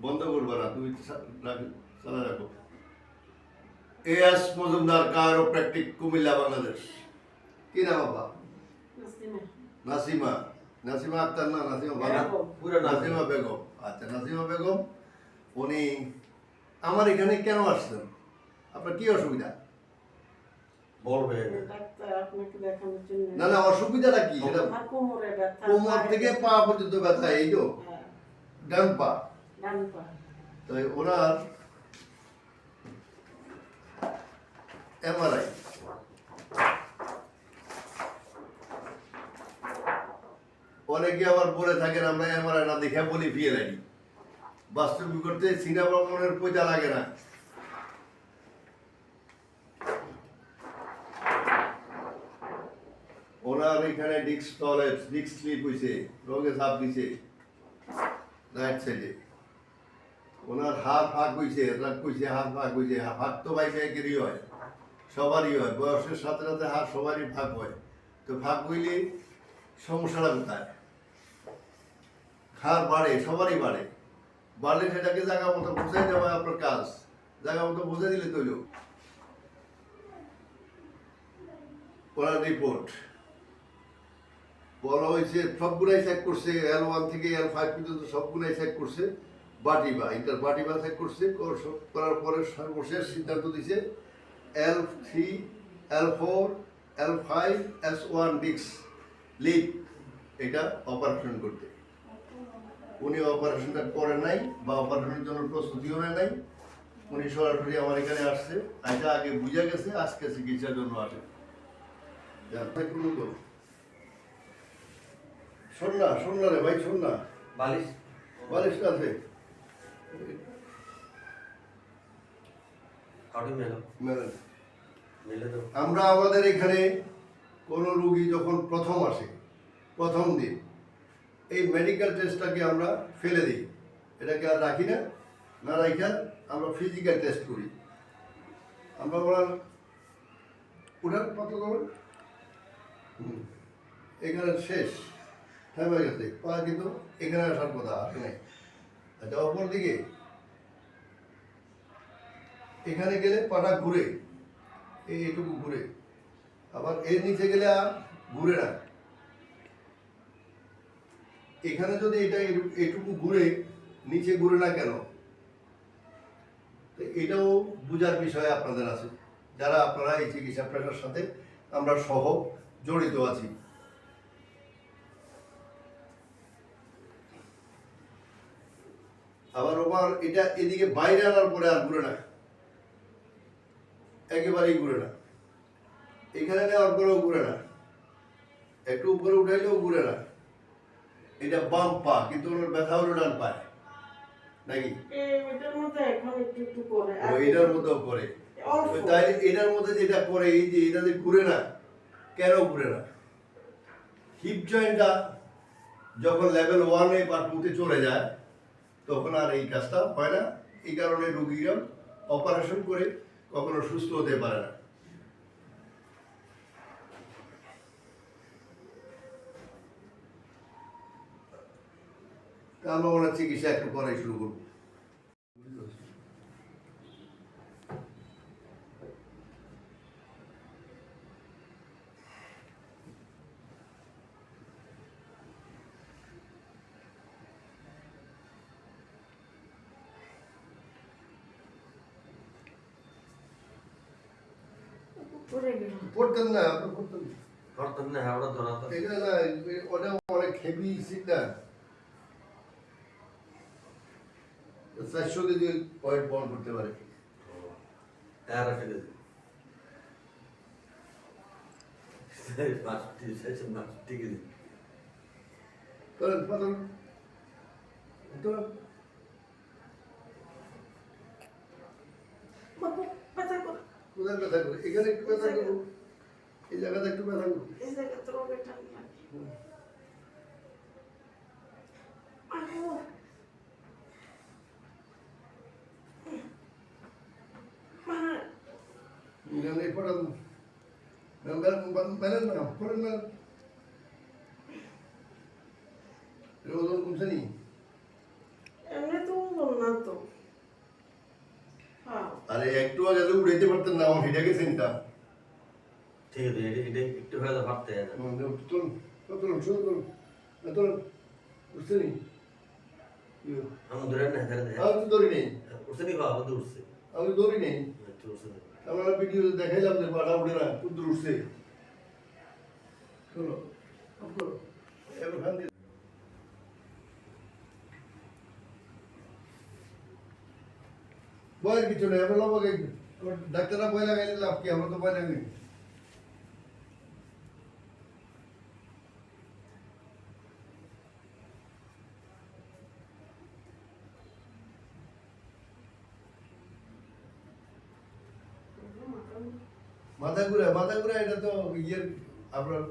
বন্ধ করবে না তুমি রাখ- চালা রাখো। S Majumdar chiropractic Comilla Bangladesh. কি নাম বাবা? নাসিমা। নাসিমা। নাসিমা আক্তার না নাসিমা বাবা? পুরো নাসিমা বেগম। আচ্ছা নাসিমা বেগম উনি আমার এখানে কেন আসছেন? আপনার কি অসুবিধা? বলবে ডাক্তার আপনাকে দেখানোর জন্য। না না অসুবিধাটা কি? সেটা আমার কোমরে ব্যথা কোমর থেকে পা পর্যন্ত ব্যথা এই তো? ডান পা। তাই ওনার এমআরআই অনেকে আবার বলে থাকেন, আমরা এমআরআই না দেখে বলি পিএলআই বাস্তবিক করতে সিনেমা মনের পয়সা লাগে না। ওনার এখানে ডিস্ক টলেট ডিস্ক স্লিপ হয়েছে রোগে সাপ দিছে। রাইট সাইডে ওনার হাত ফাঁক হইছে, রাগ কইছে, হাত ফাঁক হইছে হাত তো ভাই মেয়েকেরই হয়, সবারই হয়, বয়সের সাথে সাথে হাত সবারই ফাঁক হয়। তো ফাঁক হইলে সমস্যাটা কোথায়? হার বাড়ে, সবারই বাড়ে। বাড়লে সেটাকে জায়গা মতো বুঝাই দেওয়া আপনার কাজ। জায়গা মতো বুঝে দিলে তৈল ওনার রিপোর্ট বলা হয়েছে, সবগুলাই চেক করছে এল ওয়ান থেকে এল ফাইভ পর্যন্ত সবগুলাই চেক করছে। বাটিবা ইন্টার বাটিবা চেক করছে করার পরে সর্বশেষ সিদ্ধান্ত দিছে L three L four L five S one ডিক্স লিপ এটা অপারেশন করতে। উনি অপারেশনটা করে নাই বা অপারেশনের জন্য প্রস্তুতিও নেয় নাই। উনি সরাসরি আমার এখানে আসছে। এটা আগে বুঝে গেছে আজকে চিকিৎসার জন্য আসে। শোন না শোন না রে ভাই শোন না। বালিশ। বালিশ আছে। আমরা আমাদের এখানে কোনো রুগী যখন প্রথম আসে প্রথম দিন এই মেডিকেল টেস্টটাকে আমরা ফেলে দিই। এটাকে আর রাখি না না রাখা আমরা ফিজিক্যাল টেস্ট করি। আমরা ওনার ওটার কত খবর হুম। এখানে শেষ। থেমে গেছে কিন্তু এখানে আসার কথা আসে নাই। আচ্ছা অপর দিকে। এখানে গেলে পাটা ঘুরে, এই এইটুকু ঘুরে। আবার এর নিচে গেলে আর ঘুরে না। এখানে যদি এটা এটুকু ঘুরে, নিচে ঘুরে না কেন? এটাও বোঝার বিষয় আপনাদের আছে। যারা আপনারা এই চিকিৎসা সাথে আমরা সহ জড়িত আছি। আবার ওবার এটা এদিকে বাইরে আনার পরে আর ঘুরে না। একেবারেই ঘুরে না। এখানে নেওয়ার পরেও ঘুরে না। একটু উপরে উঠাইলেও ঘুরে না। এটা বাম পা কিন্তু ওনার ব্যথা হলো ডান পায়। নাকি? এটার মধ্যেও করে তাই এটার মধ্যে যেটা করে এই যে এটা যে ঘুরে না কেন ঘুরে না? হিপ জয়েন্টটা যখন লেভেল ওয়ানে বা টুতে চলে যায় তখন আর এই কাজটা হয় না। এই কারণে রোগীরা অপারেশন করে কখনো সুস্থ হতে পারে না। আমরা ওনার চিকিৎসা একটু পরে শুরু করব। পড়তেন না আপনি। করতেন না। ওটা এটা না ওটা অনেক হেভি সিট চারশো কেজি পয়েন্ট বহন করতে পারে। তেরো কেজি বাষট্টি শেষে বাষট্টি কেজি করেন পাতন তো বাবু ব্যথা করে কোথায় ব্যথা করে এখানে একটু ব্যথা করব এই জায়গাতে একটু ব্যথা করব এই জায়গা তো ব্যথা লাগে আহু মা এখানে পড়ান মেলেন না পড়েন না এর ওজন কমছে নি এমনি তো ওজন না তো হ্যাঁ আরে একটু আগে তো উড়াইতে পারতেন না আমার হেঁটে গেছেন তা ঠিক আছে এটা এটা একটু ভাবতে হয় না চলুন চলুন শুরু করুন চলুন বুঝতে নি? আমি ধরে না আমি তো ধরি নেই। উঠছে নি বাবা তো উঠছে। আমি ধরি নেই। না। আমরা ভিডিও দেখাইলাম যে উঠে না কুদ্দুর উঠছে। এবার ফ্যান দিয়ে বয়ের কিছু নেই আমরা লোক ডাক্তাররা বয় লাগাইলে লাভ কি আমরা তো বয় লাগাই মাথা ঘুরে মাথা ঘুরে এটা তো ইয়ের আপনার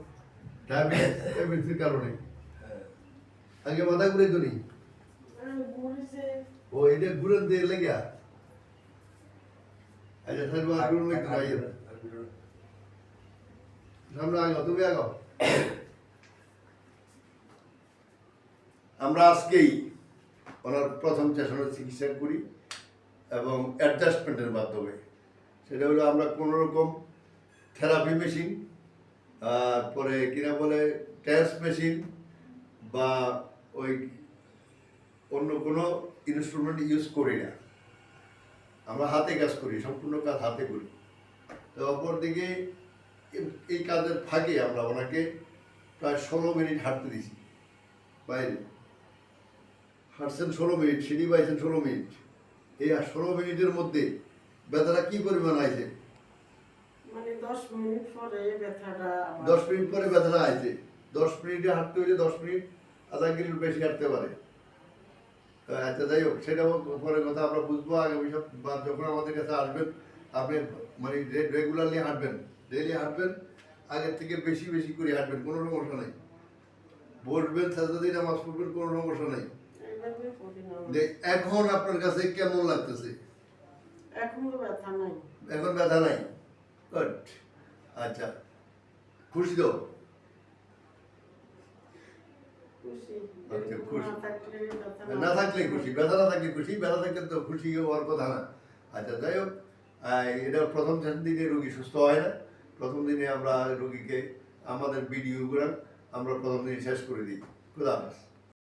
ডায়াবেটিসের কারণে আগে মাথা ঘুরে তো নেই ঘুরেছে ও এটা ঘুরে দিয়ে লেগে আচ্ছা স্যার ঘুরে লেগে আইয়ে সামনে আগাও তুমি আগাও। আমরা আজকেই ওনার প্রথম সেশনের চিকিৎসা করি এবং অ্যাডজাস্টমেন্টের মাধ্যমে। সেটা হলো আমরা কোনো রকম থেরাপি মেশিন পরে কিনা বলে ট্যান্স মেশিন বা ওই অন্য কোনো ইনস্ট্রুমেন্ট ইউজ করি না। আমরা হাতে কাজ করি সম্পূর্ণ কাজ হাতে করি। তো অপরদিকে এই কাজের ফাঁকে আমরা ওনাকে প্রায় ষোলো মিনিট হাঁটতে দিছি বাইরে। হাঁটছেন ষোলো মিনিট সিঁড়ি বাইছেন ষোলো মিনিট। এই আর ষোলো মিনিটের মধ্যে ব্যথাটা কি পরিমাণ আছে মানে দশ মিনিট পরে ব্যথাটা আইছে। দশ মিনিটে হাঁটতে হইলে দশ মিনিট আধা কিলোর বেশি হাঁটতে পারে। তো আচ্ছা যাই হোক সেটাও পরে কথা আমরা বুঝব আগামী সব বা যখন আমাদের কাছে আসবেন আপনি মানে রেগুলারলি হাঁটবেন ডেইলি হাঁটবেন আগের থেকে বেশি বেশি করে হাঁটবেন কোনো সমস্যা নেই। বসবেন সাজাদিন নামাজ পড়বেন কোনো সমস্যা নেই। এখন আপনার কাছে কেমন লাগতেছে? এখন ব্যথা নাই। এখন ব্যথা নাই? গুড আচ্ছা খুশি তো? খুশি। আচ্ছা, খুশি। না থাকলে খুশি, ব্যথা না থাকলে খুশি, ব্যথা থাকলে তো খুশি হওয়ার কথা না। আচ্ছা যাই হোক এটা প্রথম দিনে রুগী সুস্থ হয় না। প্রথম দিনে আমরা রুগীকে, আমাদের বিডিও ভিডিওগুলো আমরা প্রথম দিনে শেষ করে দিই। খুদা হাফেজ।